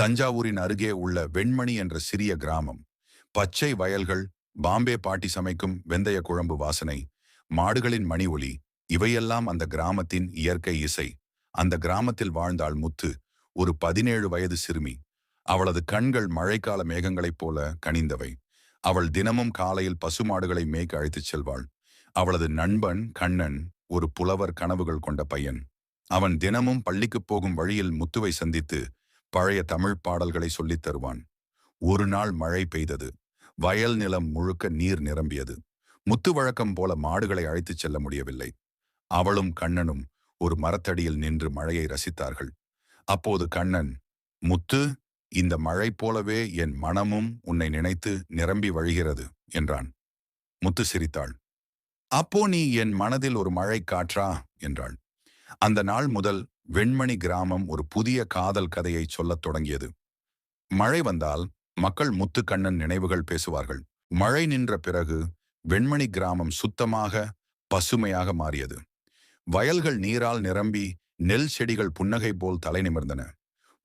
தஞ்சாவூரின் அருகே உள்ள வெண்மணி என்ற சிறிய கிராமம். பச்சை வயல்கள் பாம்பே பாட்டி சமைக்கும் வெந்தய குழம்பு வாசனை மாடுகளின் மணி ஒலி இவையெல்லாம் அந்த கிராமத்தின் இயற்கை இசை. அந்த கிராமத்தில் வாழ்ந்தாள் முத்து ஒரு பதினேழு வயது சிறுமி. அவளது கண்கள் மழைக்கால மேகங்களைப் போல கனிந்தவை. அவள் தினமும் காலையில் பசுமாடுகளை மேய்க்க அழைத்துச் செல்வாள். அவளது நண்பன் கண்ணன் ஒரு புலவர் கனவுகள் கொண்ட பையன். அவன் தினமும் பள்ளிக்குப் போகும் வழியில் முத்துவை சந்தித்து பழைய தமிழ் பாடல்களை சொல்லித் தருவான். ஒரு நாள் மழை பெய்தது. வயல் நிலம் முழுக்க நீர் நிரம்பியது. முத்து வழக்கம் போல மாடுகளை அழைத்துச் செல்ல முடியவில்லை. அவளும் கண்ணனும் ஒரு மரத்தடியில் நின்று மழையை ரசித்தார்கள். அப்போது கண்ணன் முத்து இந்த மழை போலவே என் மனமும் உன்னை நினைத்து நிரம்பி வழிகிறது என்றான். முத்து சிரித்தாள். அப்போ நீ என் மனதில் ஒரு மழை காற்றா? என்றாள். அந்த நாள் முதல் வெண்மணி கிராமம் ஒரு புதிய காதல் கதையை சொல்லத் தொடங்கியது. மழை வந்தால் மக்கள் முத்துக்கண்ணன் நினைவுகள் பேசுவார்கள். மழை நின்ற பிறகு வெண்மணி கிராமம் சுத்தமாக பசுமையாக மாறியது. வயல்கள் நீரால் நிரம்பி நெல் செடிகள் புன்னகை போல் தலை நிமிர்ந்தன.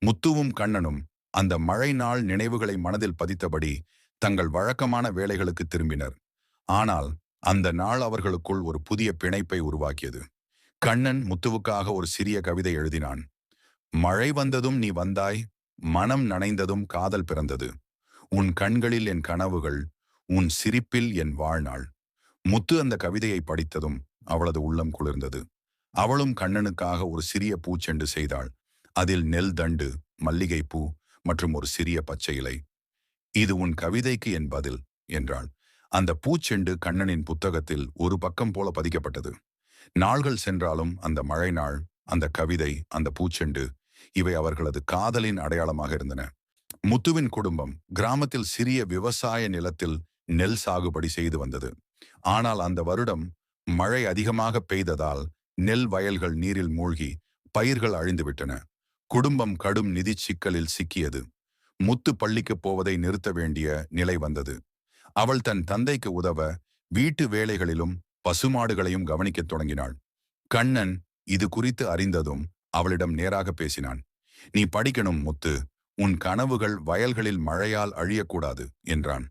முத்துவும் கண்ணனும் அந்த மழை நாள் நினைவுகளை மனதில் பதித்தபடி தங்கள் வழக்கமான வேலைகளுக்கு திரும்பினர். ஆனால் அந்த நாள் அவர்களுக்குள் ஒரு புதிய பிணைப்பை உருவாக்கியது. கண்ணன் முத்துவுக்காக ஒரு சிறிய கவிதை எழுதினான். மழை வந்ததும் நீ வந்தாய் மனம் நனைந்ததும் காதல் பிறந்தது. உன் கண்களில் என் கனவுகள் உன் சிரிப்பில் என் வாழ்நாள். முத்து அந்த கவிதையை படித்ததும் அவளது உள்ளம் குளிர்ந்தது. அவளும் கண்ணனுக்காக ஒரு சிறிய பூச்செண்டு செய்தாள். அதில் நெல் தண்டு மல்லிகைப்பூ மற்றும் ஒரு சிறிய பச்சை இலை. இது உன் கவிதைக்கு என் பதில் என்றாள். அந்த பூச்செண்டு கண்ணனின் புத்தகத்தில் ஒரு பக்கம் போல பதிக்கப்பட்டது. நாள்கள் சென்றாலும் அந்த மழை நாள் அந்த கவிதை அந்த பூச்செண்டு இவை அவர்களது காதலின் அடையாளமாக இருந்தன. முத்துவின் குடும்பம் கிராமத்தில் சிறிய விவசாய நிலத்தில் நெல் சாகுபடி செய்து வந்தது. ஆனால் அந்த வருடம் மழை அதிகமாக பெய்ததால் நெல் வயல்கள் நீரில் மூழ்கி பயிர்கள் அழிந்துவிட்டன குடும்பம் கடும் நிதி சிக்கலில் சிக்கியது. முத்து பள்ளிக்கு போவதை நிறுத்த வேண்டிய நிலை வந்தது. அவள் தன் தந்தைக்கு உதவ வீட்டு வேலைகளிலும் பசுமாடுகளையும் கவனிக்கத் தொடங்கினாள். கண்ணன் இது குறித்து அறிந்ததும் அவளிடம் நேராக பேசினான். நீ படிக்கணும் முத்து. உன் கனவுகள் வயல்களில் மழையால் அழியக்கூடாது என்றான்.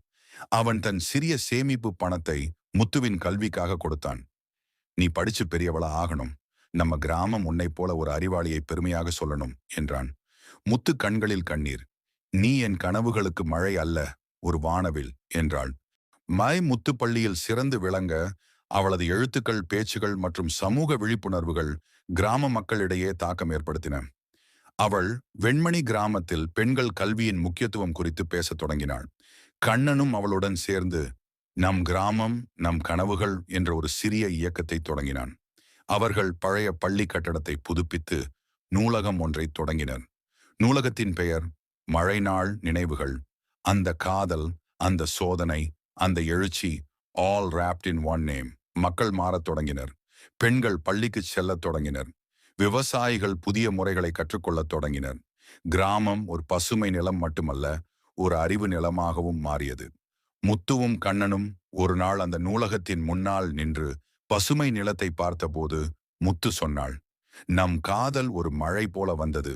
அவன் தன் சிறிய சேமிப்பு பணத்தை முத்துவின் கல்விக்காக கொடுத்தான். நீ படிச்சு பெரியவளா ஆகணும். நம்ம கிராமம் உன்னைப் போல ஒரு அறிவாளியை பெருமையாக சொல்லணும் என்றான். முத்து கண்களில் கண்ணீர். நீ என் கனவுகளுக்கு மழை அல்ல ஒரு வானவில் என்றாள். மை முத்துப்பள்ளியில் சிறந்து விளங்க அவளது எழுத்துக்கள் பேச்சுகள் மற்றும் சமூக விழிப்புணர்வுகள் கிராம மக்களிடையே தாக்கம் ஏற்படுத்தின. அவள் வெண்மணி கிராமத்தில் பெண்கள் கல்வியின் முக்கியத்துவம் குறித்து பேசத் தொடங்கினாள். கண்ணனும் அவளுடன் சேர்ந்து நம் கிராமம் நம் கனவுகள் என்ற ஒரு சிறிய இயக்கத்தை தொடங்கினான். அவர்கள் பழைய பள்ளி கட்டடத்தை புதுப்பித்து நூலகம் ஒன்றை தொடங்கினர். நூலகத்தின் பெயர் மழைநாள் நினைவுகள் அந்த காதல் அந்த சோதனை அந்த எழுச்சி ஆல் ராப்ட் இன் ஒன் நேம் மக்கள் மாறத் தொடங்கினர். பெண்கள் பள்ளிக்கு செல்லத் தொடங்கினர். விவசாயிகள் புதிய முறைகளை கற்றுக்கொள்ளத் தொடங்கினர். கிராமம் ஒரு பசுமை நிலம் மட்டுமல்ல ஒரு அறிவு நிலமாகவும் மாறியது. முத்துவும் கண்ணனும் ஒரு நாள் அந்த நூலகத்தின் முன்னால் நின்று பசுமை நிலத்தை பார்த்தபோது முத்து சொன்னாள் நம் காதல் ஒரு மழை போல வந்தது.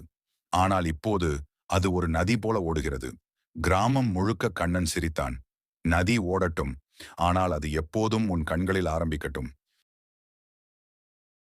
ஆனால் இப்போது அது ஒரு நதி போல ஓடுகிறது. கிராமம் முழுக்க கண்ணன் சிரித்தான். நதி ஓடட்டும். ஆனால் அது எப்போதும் உன் கண்களில் ஆரம்பிக்கட்டும்.